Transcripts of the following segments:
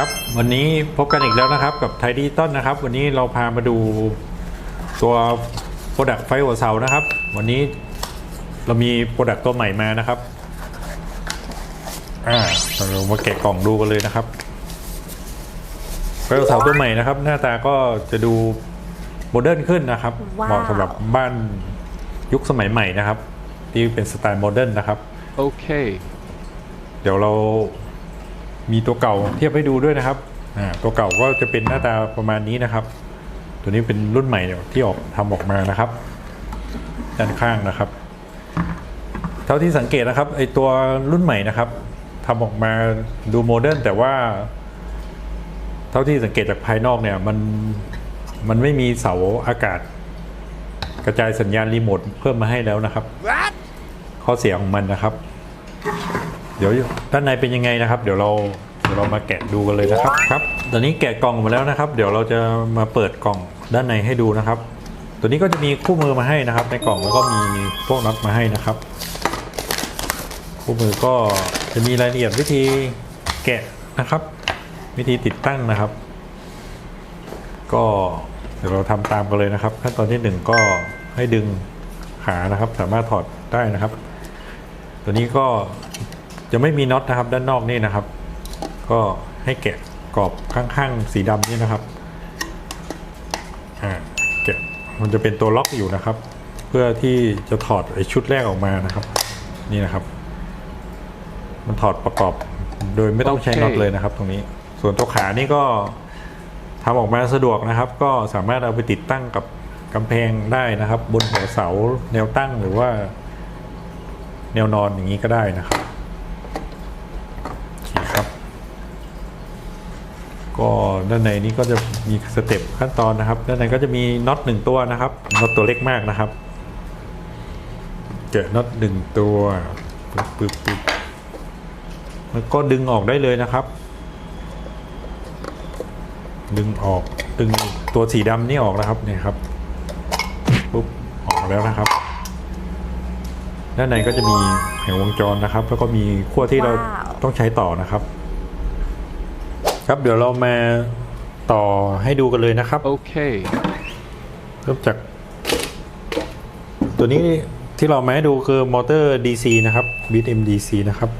ครับวันนี้พบกันอีกแล้วนะครับกับไทยดิจิตอลนะครับ วันนี้เราพามาดูตัวโปรดักต์ไฟหัวเสานะครับ วันนี้เรามีโปรดักต์ตัวใหม่มานะครับอ่าเรามาแกะกล่องดูกันเลยนะครับไฟหัวเสาตัวใหม่นะครับ หน้าตาก็จะดูโมเดิร์นขึ้นนะครับว้าวเหมาะสำหรับบ้านยุคสมัยใหม่นะครับ ที่เป็นสไตล์โมเดิร์นนะครับ Okay. เดี๋ยวเรา มีตัวเก่าเทียบให้ดูด้วยนะครับอ่าตัวเก่าก็จะเป็นหน้าตาประมาณนี้นะครับ ตัวนี้เป็นรุ่นใหม่เนี่ยที่ออกทำออกมานะครับ ด้านข้างนะครับ เท่าที่สังเกตนะครับไอตัวรุ่นใหม่นะครับทำออกมาดูโมเดิร์นแต่ว่า เท่าที่สังเกตจากภายนอกเนี่ยมันมันไม่มีเสาอากาศ กระจายสัญญาณรีโมทเพิ่มมาให้แล้วนะครับ ข้อเสียของมันนะครับ เดี๋ยวด้านในเป็นยังไงนะครับ เดี๋ยวเราเดี๋ยวเรามาแกะดูกันเลยนะครับครับตอนนี้แกะกล่องมาแล้วนะครับ เดี๋ยวเราจะมาเปิดกล่องด้านในให้ดูนะครับ ตัวนี้ก็จะมีคู่มือมาให้นะครับ ในกล่องแล้วก็มีพวกน็อตมาให้นะครับ คู่มือก็จะมีรายละเอียดวิธีแกะนะครับ วิธีติดตั้งนะครับ ก็เดี๋ยวเราทำตามกันเลยนะครับ ขั้นตอนที่หนึ่งก็ให้ดึงขานะครับ สามารถถอดได้นะครับ ตัวนี้ก็ จะไม่มีน็อตนะครับด้านนอกนี่นะครับ ก็ให้แกะกรอบข้างๆสีดำนี่นะครับอ่าแกะมันจะเป็นตัวล็อกอยู่นะครับ เพื่อที่จะถอดไอชุดแรกออกมานะครับ นี่นะครับ มันถอดประกอบโดยไม่ต้องใช้น็อตเลยนะครับ ตรงนี้ ส่วนตัวขานี่ก็ทำออกมาสะดวกนะครับ ก็สามารถเอาไปติดตั้งกับกำแพงได้นะครับ บนหัวเสาแนวตั้งหรือว่า แนวนอนอย่างนี้ก็ได้นะครับโอเคครับ ก็ด้านในนี้ก็จะมีสเต็ปขั้นตอนนะครับ ด้านในก็จะมีน็อตหนึ่งตัวนะครับน็อตตัวเล็กมากนะครับเจาะน็อตหนึ่งตัวปึ๊บปึ๊บปึ๊บแล้วก็ดึงออกได้เลยนะครับ ดึงออกดึงตัวสีดำนี่ออกนะครับเนี่ยครับปุ๊บออกมาแล้วนะครับ ด้านในก็จะมีแผงวงจรนะครับ แล้วก็มีขั้วที่เราว้าวต้องใช้ต่อนะครับ ครับเดี๋ยวเรามาต่อให้ดูกันเลยนะครับ Okay. เริ่มจาก ตัวนี้ที่เรามาให้ดูคือมอเตอร์ DC นะครับ Bit MDC นะครับ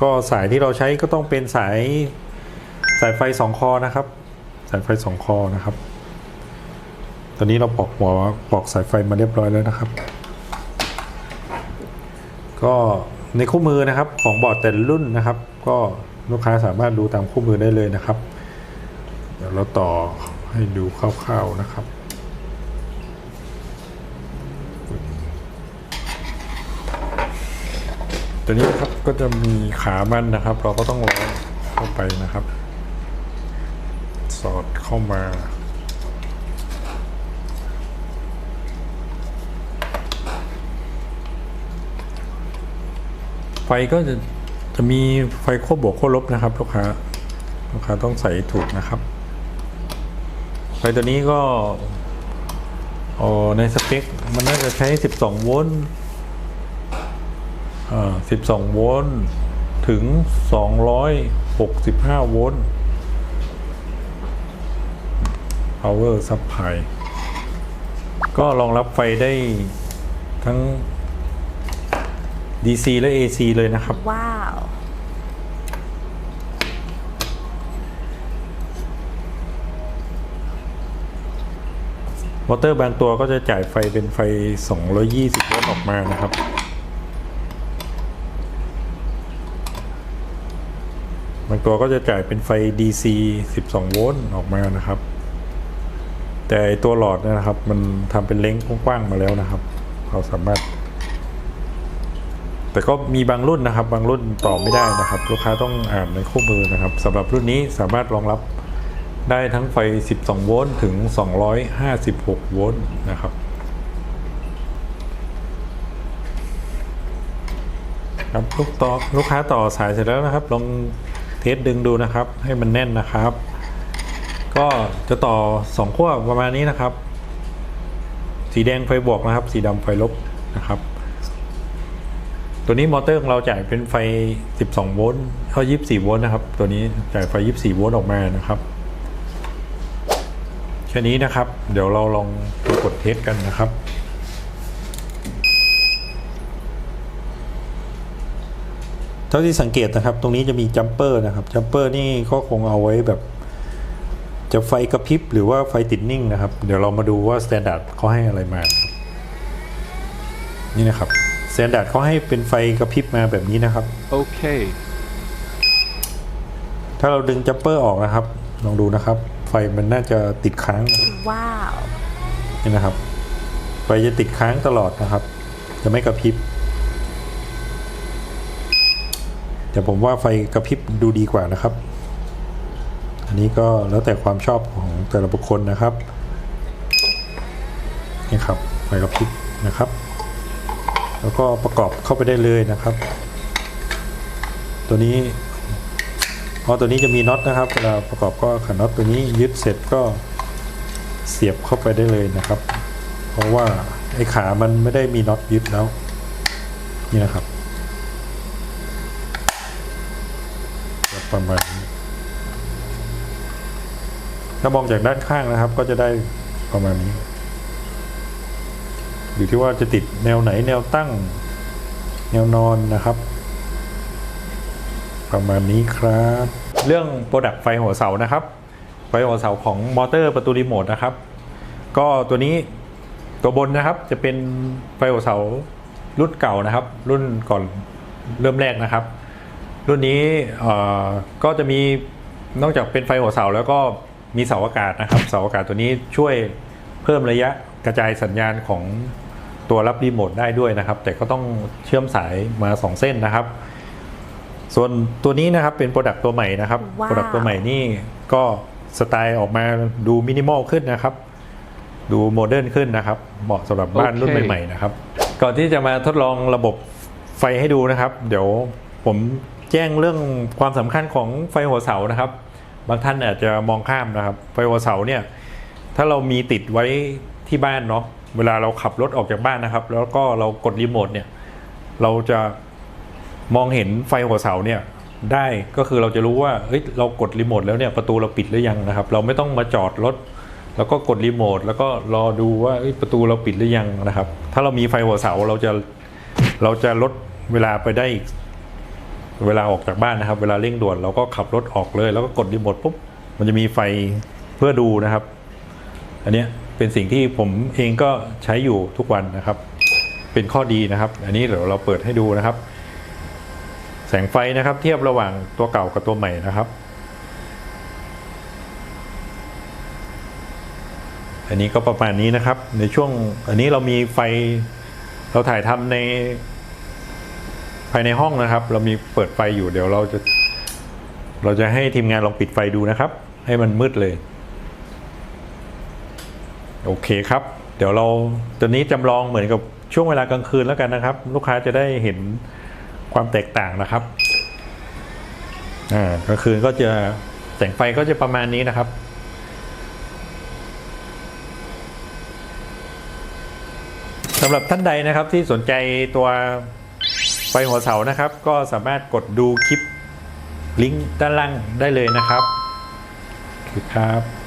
ก็สายที่เราใช้ก็ต้องเป็นสายสายไฟสองคอนะครับ สายไฟสองคอนะครับ ตอนนี้เราปอกหัวปอกสายไฟมาเรียบร้อยแล้วนะครับ ก็ในคู่มือนะครับของบอร์ดแต่ละรุ่นนะครับ ก็ ลูกค้าสามารถดูตามคู่มือได้เลยนะครับ เดี๋ยวเราต่อให้ดูคร่าวๆนะครับตัวนี้ครับก็จะมีขามันนะครับ เราก็ต้องร้อยเข้าไปนะครับ สอดเข้ามาไฟก็จะ จะมีไฟควบบวกควบลบนะครับลูกค้าลูกค้าต้องใส่ถูกนะครับ ไฟตัวนี้ก็ออในสเปค มันน่าจะใช้ 12 โวลต์อ่า12 โวลต์ถึง 265 โวลต์ power supply ก็รองรับไฟได้ทั้ง DC และ AC เลยนะครับ ว้าว มอเตอร์บางตัวก็จะจ่ายไฟเป็นไฟ 220โวลต์ออกมานะครับบางตัวก็จะจ่ายเป็นไฟ DC 12 โวลต์ออกมานะครับ แต่ไอ้ตัวหลอดเนยนะครับ มันทำเป็นเล้งกว้างๆมาแล้วนะครับ เราสามารถ แต่ก็มีบางรุ่นนะครับ บางรุ่นต่อไม่ได้นะครับ ลูกค้าต้องอ่านในคู่มือนะครับสำหรับรุ่นนี้สามารถรองรับได้ทั้งไฟ 12 โวลต์ถึง 256 โวลต์นะครับครับลูกต่อลูกค้าต่อสายเสร็จแล้วนะครับ ลองเทสดึงดูนะครับ ให้มันแน่นนะครับ ก็จะต่อ2ขั้วประมาณนี้นะครับ สีแดงไฟบวกนะครับ สีดำไฟลบนะครับ ตัวนี้มอเตอร์ของเราจ่ายเป็นไฟ 12 โวลต์เข้า 24 โวลต์นะครับ ตัวนี้จ่ายไฟ 24 โวลต์ออกมานะครับแค่นี้นะครับ เดี๋ยวเราลองกดเทสกันนะครับเท่าที่สังเกตนะครับ ตรงนี้จะมีจัมเปอร์นะครับจัมเปอร์นี่ก็คงเอาไว้แบบ จะไฟกระพริบหรือว่าไฟติดนิ่งนะครับ เดี๋ยวเรามาดูว่าสแตนดาร์ดเขาให้อะไรมา นี่นะครับ แตนดาร์ดเขาให้เป็นไฟกระพริบมาแบบนี้นะครับ Okay. ถ้าเราดึงจัมเปอร์ออกนะครับ ลองดูนะครับ ไฟมันน่าจะติดค้างนะครับ Wow. นี่นะครับ ไฟจะติดค้างตลอดนะครับ จะไม่กระพริบ แต่ผมว่าไฟกระพริบดูดีกว่านะครับ อันนี้ก็แล้วแต่ความชอบของแต่ละบุคคลนะครับ นี่ครับ ไฟกระพริบนะครับ แล้วก็ประกอบเข้าไปได้เลยนะครับ ตัวนี้อ๋อตัวนี้จะมีน็อตนะครับเวลาประกอบก็ขันน็อตตัวนี้ยึดเสร็จก็เสียบเข้าไปได้เลยนะครับ เพราะว่าไอ้ขามันไม่ได้มีน็อตยึดแล้วนี่นะครับประมาณนี้ถ้ามองจากด้านข้างนะครับ ก็จะได้ประมาณนี้ อยู่ที่ว่าจะติดแนวไหนแนวตั้ง แนวนอนนะครับ ประมาณนี้ครับ เรื่องโปรดักต์ไฟหัวเสานะครับ ไฟหัวเสาของมอเตอร์ประตูรีโมทนะครับ ก็ตัวนี้ตัวบนนะครับจะเป็นไฟหัวเสารุ่นเก่านะครับ รุ่นก่อนเริ่มแรกนะครับ รุ่นนี้ก็จะมีนอกจากเป็นไฟหัวเสาแล้วก็มีเสาอากาศนะครับ เสาอากาศตัวนี้ช่วยเพิ่มระยะกระจายสัญญาณของ ตัวรับรีโมทได้ด้วยนะครับ แต่ก็ต้องเชื่อมสายมา 2 เส้นนะครับ ส่วนตัวนี้นะครับเป็นโปรดักต์ตัวใหม่นะครับว้าว โปรดักต์ตัวใหม่นี่ก็สไตล์ออกมาดูมินิมอลขึ้นนะครับ ดูโมเดิร์นขึ้นนะครับ เหมาะสำหรับบ้านรุ่นโอเคใหม่ๆนะครับ ก่อนที่จะมาทดลองระบบไฟให้ดูนะครับ เดี๋ยวผมแจ้งเรื่องความสำคัญของไฟหัวเสานะครับ บางท่านอาจจะมองข้ามนะครับ ไฟหัวเสาเนี่ย ถ้าเรามีติดไว้ที่บ้านเนาะ เวลาเราขับรถออกจากบ้านนะครับ แล้วก็เรากดรีโมทเนี่ย เราจะมองเห็นไฟหัวเสาเนี่ยได้ก็คือเราจะรู้ว่าเฮ้ยเรากดรีโมทแล้วเนี่ยประตูเราปิดหรือยังนะครับ เราไม่ต้องมาจอดรถ แล้วก็กดรีโมทแล้วก็รอดูว่าประตูเราปิดหรือยังนะครับ ถ้าเรามีไฟหัวเสาเราจะเราจะลดเวลาไปได้อีกเวลาออกจากบ้านนะครับ เวลาเร่งด่วนเราก็ขับรถออกเลย แล้วก็กดรีโมทปุ๊บมันจะมีไฟเพื่อดูนะครับ อันเนี้ย เป็นสิ่งที่ผมเองก็ใช้อยู่ทุกวันนะครับ เป็นข้อดีนะครับ อันนี้เดี๋ยวเราเปิดให้ดูนะครับ แสงไฟนะครับ เทียบระหว่างตัวเก่ากับตัวใหม่นะครับ อันนี้ก็ประมาณนี้นะครับ ในช่วงอันนี้เรามีไฟเราถ่ายทำในภายในห้องนะครับ เรามีเปิดไฟอยู่เดี๋ยวเราจะ เราจะให้ทีมงานลองปิดไฟดูนะครับ ให้มันมืดเลย โอเคครับ เดี๋ยวเราตัวนี้จำลองเหมือนกับช่วงเวลากลางคืนแล้วกันนะครับ ลูกค้าจะได้เห็นความแตกต่างนะครับอ่ากลางคืนก็จะแสงไฟก็จะประมาณนี้นะครับสำหรับท่านใดนะครับที่สนใจตัวไฟหัวเสานะครับ ก็สามารถกดดูคลิปลิงก์ด้านล่างได้เลยนะครับโอครับ